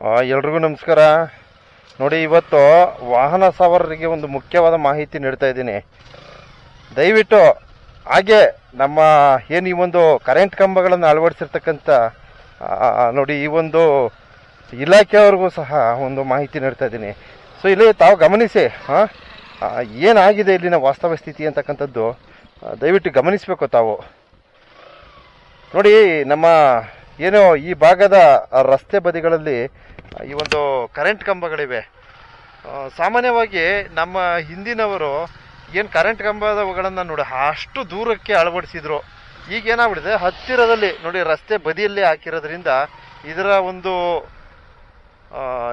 ಎಲ್ರಿಗೂ ನಮಸ್ಕಾರ. ನೋಡಿ, ಇವತ್ತು ವಾಹನ ಸವಾರರಿಗೆ ಒಂದು ಮುಖ್ಯವಾದ ಮಾಹಿತಿ ನೀಡ್ತಾ ಇದ್ದೀನಿ. ದಯವಿಟ್ಟು ಹಾಗೆ ನಮ್ಮ ಏನು ಈ ಒಂದು ಕರೆಂಟ್ ಕಂಬಗಳನ್ನು ಅಳವಡಿಸಿರ್ತಕ್ಕಂಥ ನೋಡಿ, ಈ ಒಂದು ಇಲಾಖೆಯವ್ರಿಗೂ ಸಹ ಒಂದು ಮಾಹಿತಿ ನೀಡ್ತಾ ಇದ್ದೀನಿ. ಸೊ ಇಲ್ಲಿ ತಾವು ಗಮನಿಸಿ ಹಾಂ ಏನಾಗಿದೆ ಇಲ್ಲಿನ ವಾಸ್ತವ ಸ್ಥಿತಿ ಅಂತಕ್ಕಂಥದ್ದು ದಯವಿಟ್ಟು ಗಮನಿಸಬೇಕು ತಾವು. ನೋಡಿ, ನಮ್ಮ ಏನು ಈ ಭಾಗದ ರಸ್ತೆ ಬದಿಗಳಲ್ಲಿ ಈ ಒಂದು ಕರೆಂಟ್ ಕಂಬಗಳಿವೆ. ಸಾಮಾನ್ಯವಾಗಿ ನಮ್ಮ ಹಿಂದಿನವರು ಏನು ಕರೆಂಟ್ ಕಂಬದವುಗಳನ್ನು ನೋಡಿ ಅಷ್ಟು ದೂರಕ್ಕೆ ಅಳವಡಿಸಿದ್ರು. ಈಗ ಏನಾಗ್ಬಿಟ್ಟಿದೆ ಹತ್ತಿರದಲ್ಲಿ ನೋಡಿ ರಸ್ತೆ ಬದಿಯಲ್ಲಿ ಹಾಕಿರೋದ್ರಿಂದ ಇದರ ಒಂದು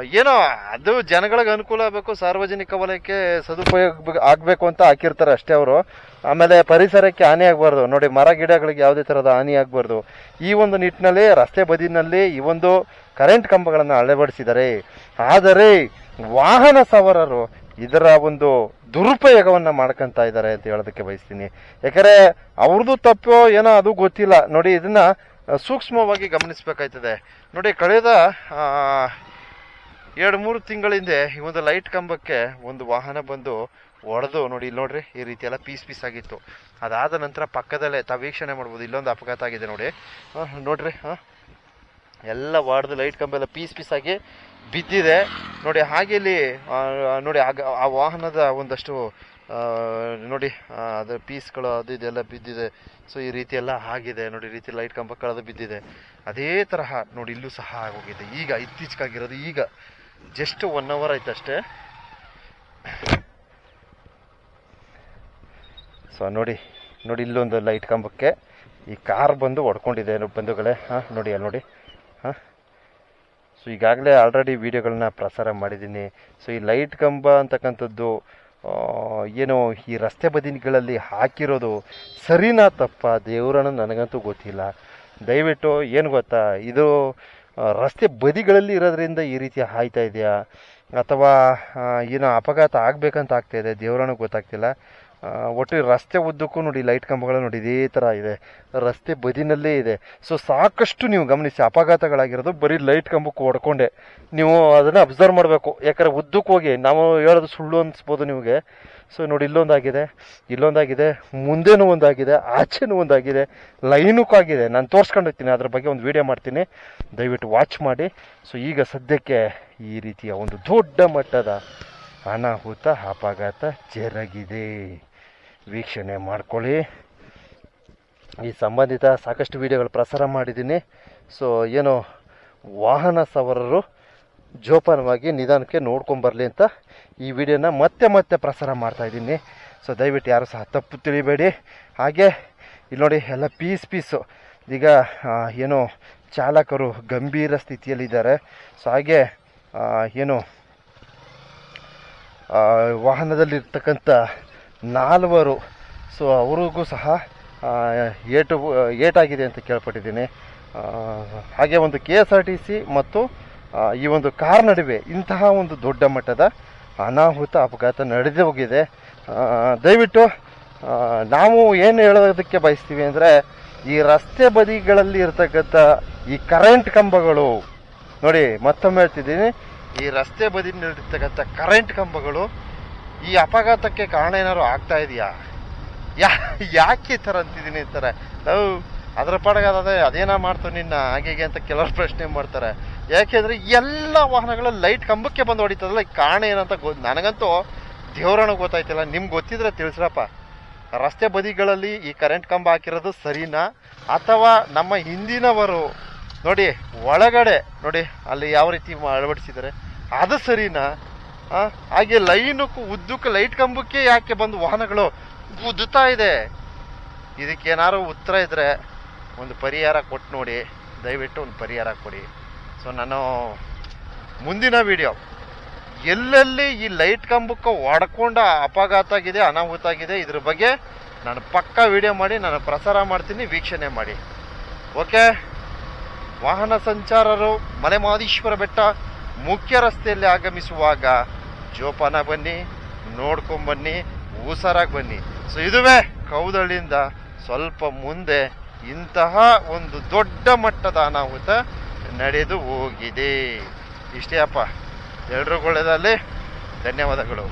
ಏನೋ, ಅದು ಜನಗಳಿಗೆ ಅನುಕೂಲ ಆಗಬೇಕು, ಸಾರ್ವಜನಿಕ ವಲಯಕ್ಕೆ ಸದುಪಯೋಗ ಆಗಬೇಕು ಅಂತ ಹಾಕಿರ್ತಾರೆ ಅಷ್ಟೇ ಅವರು. ಆಮೇಲೆ ಪರಿಸರಕ್ಕೆ ಹಾನಿ ಆಗಬಾರ್ದು. ನೋಡಿ, ಮರ ಗಿಡಗಳಿಗೆ ಯಾವುದೇ ಥರದ ಹಾನಿ ಆಗಬಾರ್ದು. ಈ ಒಂದು ನಿಟ್ಟಿನಲ್ಲಿ, ರಸ್ತೆ ಬದಿನಲ್ಲಿ ಈ ಒಂದು ಕರೆಂಟ್ ಕಂಬಗಳನ್ನು ಅಳವಡಿಸಿದ್ದಾರೆ. ಆದರೆ, ವಾಹನ ಸವಾರರು ಇದರ ಒಂದು ದುರುಪಯೋಗವನ್ನು ಮಾಡ್ಕೊಂತ ಇದ್ದಾರೆ ಅಂತ ಹೇಳೋದಕ್ಕೆ ಬಯಸ್ತೀನಿ. ಯಾಕಂದರೆ ಅವ್ರದ್ದು ತಪ್ಪೋ ಏನೋ ಅದು ಗೊತ್ತಿಲ್ಲ. ನೋಡಿ, ಇದನ್ನು ಸೂಕ್ಷ್ಮವಾಗಿ ಗಮನಿಸಬೇಕಾಯ್ತದೆ. ನೋಡಿ, ಕಳೆದ ಎರಡು ಮೂರು ತಿಂಗಳ ಹಿಂದೆ ಈ ಒಂದು ಲೈಟ್ ಕಂಬಕ್ಕೆ ಒಂದು ವಾಹನ ಬಂದು ಹೊಡೆದು ನೋಡಿ, ಇಲ್ಲಿ ನೋಡ್ರಿ, ಈ ರೀತಿ ಎಲ್ಲ ಪೀಸ್ ಪೀಸ್ ಆಗಿತ್ತು. ಅದಾದ ನಂತರ ಪಕ್ಕದಲ್ಲೇ ತಾವು ವೀಕ್ಷಣೆ ಮಾಡ್ಬೋದು, ಇಲ್ಲೊಂದು ಅಪಘಾತ ಆಗಿದೆ ನೋಡಿ. ನೋಡ್ರಿ, ಹಾಂ. ಎಲ್ಲ ವಾರ್ಡ್ದು ಲೈಟ್ ಕಂಬ ಎಲ್ಲ ಪೀಸ್ ಪೀಸ್ ಆಗಿ ಬಿದ್ದಿದೆ. ನೋಡಿ, ಹಾಗೆ ಇಲ್ಲಿ ನೋಡಿ, ಆಗ, ಆ ವಾಹನದ ಒಂದಷ್ಟು ನೋಡಿ ಅದರ ಅದು ಪೀಸ್ಗಳು ಅದು ಇದೆಲ್ಲ ಬಿದ್ದಿದೆ. ಸೊ, ಈ ರೀತಿ ಎಲ್ಲ ಆಗಿದೆ. ನೋಡಿ, ಈ ರೀತಿ ಲೈಟ್ ಕಂಬ ಕಳೆದು ಬಿದ್ದಿದೆ. ಅದೇ ತರಹ ನೋಡಿ, ಇಲ್ಲೂ ಸಹ ಆಗೋಗಿದೆ. ಈಗ ಇತ್ತೀಚೆಗಾಗಿರೋದು ಈಗ. ಜಸ್ಟ್ ಒನ್ ಅವರ್ ಆಯ್ತು ಅಷ್ಟೇ. ಸೊ ನೋಡಿ ನೋಡಿ ಇಲ್ಲೊಂದು ಲೈಟ್ ಕಂಬಕ್ಕೆ ಈ ಕಾರ್ ಬಂದು ಹೊಡ್ಕೊಂಡಿದೆ ಬಂಧುಗಳೇ. ಹಾಂ, ನೋಡಿ ಅಲ್ಲಿ ನೋಡಿ. ಹಾಂ. ಸೊ ಈಗಾಗಲೇ ಆಲ್ರೆಡಿ ವೀಡಿಯೋಗಳನ್ನ ಪ್ರಸಾರ ಮಾಡಿದ್ದೀನಿ. ಸೊ ಈ ಲೈಟ್ ಕಂಬ ಅಂತಕ್ಕಂಥದ್ದು ಏನು ಈ ರಸ್ತೆ ಬದಿಗಳಲ್ಲಿ ಹಾಕಿರೋದು ಸರಿನಾ ತಪ್ಪ ದೇವರನ್ನು ನನಗಂತೂ ಗೊತ್ತಿಲ್ಲ. ದಯವಿಟ್ಟು, ಏನು ಗೊತ್ತಾ? ಇದು ರಸ್ತೆ ಬದಿಗಳಲ್ಲಿ ಇರೋದ್ರಿಂದ ಈ ರೀತಿ ಆಯ್ತಾ ಇದೆಯಾ? ಅಥವಾ ಏನೋ ಅಪಘಾತ ಆಗಬೇಕಂತ ಆಗ್ತಾ ಇದೆ? ದೇವರನ್ನ ಗೊತ್ತಾಗ್ತಿಲ್ಲ. ಒಟ್ಟು ರಸ್ತೆ ಉದ್ದಕ್ಕೂ ನೋಡಿ ಲೈಟ್ ಕಂಬಗಳು ನೋಡಿ, ಇದೇ ಥರ ಇದೆ. ರಸ್ತೆ ಬದಿನಲ್ಲೇ ಇದೆ. ಸೊ ಸಾಕಷ್ಟು ನೀವು ಗಮನಿಸಿ, ಅಪಘಾತಗಳಾಗಿರೋದು ಬರೀ ಲೈಟ್ ಕಂಬಕ್ಕೆ ಹೊಡ್ಕೊಂಡೆ. ನೀವು ಅದನ್ನು ಅಬ್ಸರ್ವ್ ಮಾಡಬೇಕು. ಯಾಕಂದರೆ ಉದ್ದಕ್ಕೆ ಹೋಗಿ, ನಾವು ಹೇಳೋದು ಸುಳ್ಳು ಅನಿಸ್ಬೋದು ನಿಮಗೆ. ಸೊ ನೋಡಿ, ಇಲ್ಲೊಂದಾಗಿದೆ ಇಲ್ಲೊಂದಾಗಿದೆ, ಮುಂದೆನೂ ಒಂದಾಗಿದೆ, ಆಚೆನೂ ಒಂದಾಗಿದೆ ಲೈನಕ್ಕೂ ಆಗಿದೆ. ನಾನು ತೋರಿಸ್ಕೊಂಡು ಹೋಗ್ತೀನಿ ಅದ್ರ ಬಗ್ಗೆ ಒಂದು ವಿಡಿಯೋ ಮಾಡ್ತೀನಿ. ದಯವಿಟ್ಟು ವಾಚ್ ಮಾಡಿ. ಸೊ ಈಗ ಸದ್ಯಕ್ಕೆ ಈ ರೀತಿಯ ಒಂದು ದೊಡ್ಡ ಮಟ್ಟದ ಅನಾಹುತ, ಅಪಘಾತ ಜರುಗಿದೆ. ವೀಕ್ಷಣೆ ಮಾಡ್ಕೊಳ್ಳಿ. ಈ ಸಂಬಂಧಿತ ಸಾಕಷ್ಟು ವಿಡಿಯೋಗಳು ಪ್ರಸಾರ ಮಾಡಿದ್ದೀನಿ. ಸೊ ಏನು ವಾಹನ ಸವಾರರು ಜೋಪಾನವಾಗಿ ನಿಧಾನಕ್ಕೆ ನೋಡ್ಕೊಂಬರಲಿ ಅಂತ ಈ ವಿಡಿಯೋನ ಮತ್ತೆ ಮತ್ತೆ ಪ್ರಸಾರ ಮಾಡ್ತಾ ಇದ್ದೀನಿ. ಸೊ ದಯವಿಟ್ಟು ಯಾರು ಸಹ ತಪ್ಪು ತಿಳಿಬೇಡಿ. ಹಾಗೆ, ಇಲ್ಲಿ ನೋಡಿ ಎಲ್ಲ ಪೀಸ್ ಪೀಸು. ಈಗ ಏನು ಚಾಲಕರು ಗಂಭೀರ ಸ್ಥಿತಿಯಲ್ಲಿದ್ದಾರೆ. ಸೊ ಹಾಗೆ ಏನು ವಾಹನದಲ್ಲಿರ್ತಕ್ಕಂಥ ನಾಲ್ವರು. ಸೊ ಅವ್ರಿಗೂ ಸಹ ಏಟು, ಏಟಾಗಿದೆ ಅಂತ ಕೇಳ್ಪಟ್ಟಿದ್ದೀನಿ. ಹಾಗೆ ಒಂದು K S R T C ಮತ್ತು ಈ ಒಂದು ಕಾರ್ ನಡುವೆ ಇಂತಹ ಒಂದು ದೊಡ್ಡ ಮಟ್ಟದ ಅನಾಹುತ, ಅಪಘಾತ ನಡೆದು ಹೋಗಿದೆ. ದಯವಿಟ್ಟು ನಾವು ಏನು ಹೇಳೋದಕ್ಕೆ ಬಯಸ್ತೀವಿ ಅಂದರೆ, ಈ ರಸ್ತೆ ಬದಿಗಳಲ್ಲಿ ಇರ್ತಕ್ಕಂಥ ಈ ಕರೆಂಟ್ ಕಂಬಗಳು, ನೋಡಿ, ಮತ್ತೊಮ್ಮೆ ಹೇಳ್ತಿದ್ದೀನಿ. ಈ ರಸ್ತೆ ಬದಿಯಲ್ಲಿರ್ತಕ್ಕಂಥ ಕರೆಂಟ್ ಕಂಬಗಳು ಈ ಅಪಘಾತಕ್ಕೆ ಕಾರಣ ಏನಾದ್ರು ಆಗ್ತಾ ಇದೆಯಾ? ಯಾ, ಯಾಕೆ ಈ ಥರ ಅಂತಿದ್ದೀನಿ ಅಂತಾರೆ. ನಾವು ಅದರ ಪಾಡಿಗೆ ಅದೇನೋ ಮಾಡ್ತು ನಿನ್ನ ಹಾಗೆ ಹೀಗೆ ಅಂತ ಕೆಲವರು ಪ್ರಶ್ನೆ ಮಾಡ್ತಾರೆ. ಯಾಕೆಂದರೆ ಎಲ್ಲ ವಾಹನಗಳು ಲೈಟ್ ಕಂಬಕ್ಕೆ ಬಂದು ಹೊಡಿತದಲ್ಲ ಕಾರಣ ಏನಂತ ಗೊ, ನನಗಂತೂ ದೇವರಣ ಗೊತ್ತಾಯ್ತಿಲ್ಲ. ನಿಮ್ಗೆ ಗೊತ್ತಿದ್ರೆ ತಿಳಿಸ್ರಪ್ಪ. ರಸ್ತೆ ಬದಿಗಳಲ್ಲಿ ಈ ಕರೆಂಟ್ ಕಂಬ ಹಾಕಿರೋದು ಸರಿನಾ? ಅಥವಾ ನಮ್ಮ ಹಿಂದಿನವರು, ನೋಡಿ, ಒಳಗಡೆ, ನೋಡಿ, ಅಲ್ಲಿ ಯಾವ ರೀತಿ ಅಳವಡಿಸಿದ್ದಾರೆ, ಅದು ಸರಿನಾ? ಹಾಗೆ ಲೈನಕ್ಕೂ ಉದ್ದಕ್ಕೆ ಲೈಟ್ ಕಂಬಕ್ಕೆ ಯಾಕೆ ಬಂದು ವಾಹನಗಳು ಉದ್ದುತ್ತಾ ಇದೆ? ಇದಕ್ಕೆ ಏನಾದ್ರು ಉತ್ತರ ಇದ್ರೆ ಒಂದು ಪರಿಹಾರ ಕೊಟ್ಟು ನೋಡಿ. ದಯವಿಟ್ಟು ಒಂದು ಪರಿಹಾರ ಕೊಡಿ. ಸೊ ನಾನು ಮುಂದಿನ ವಿಡಿಯೋ ಎಲ್ಲೆಲ್ಲಿ ಈ ಲೈಟ್ ಕಂಬಕ್ಕೆ ಒಡ್ಕೊಂಡ ಅಪಘಾತ ಆಗಿದೆ, ಅನಾಹುತ ಆಗಿದೆ, ಇದ್ರ ಬಗ್ಗೆ ನಾನು ಪಕ್ಕ ವಿಡಿಯೋ ಮಾಡಿ, ನಾನು ಪ್ರಸಾರ ಮಾಡ್ತೀನಿ, ವೀಕ್ಷಣೆ ಮಾಡಿ. ಓಕೆ ವಾಹನ ಸಂಚಾರರು ಮಲೆಮಹದೇಶ್ವರ ಬೆಟ್ಟ ಮುಖ್ಯ ರಸ್ತೆಯಲ್ಲಿ ಆಗಮಿಸುವಾಗ ಜೋಪಾನ ಬನ್ನಿ ನೋಡ್ಕೊಂಬನ್ನಿ ಹುಷಾರಾಗಿ ಬನ್ನಿ. ಸೊ ಇದುವೇ ಕೌದಳ್ಳಿಯಿಂದ ಸ್ವಲ್ಪ ಮುಂದೆ ಇಂತಹ ಒಂದು ದೊಡ್ಡ ಮಟ್ಟದ ಅನಾಹುತ ನಡೆದು ಹೋಗಿದೆ. ಇಷ್ಟೇ ಅಪ್ಪ. ಎಲ್ರಿಗೂ ಧನ್ಯವಾದಗಳು.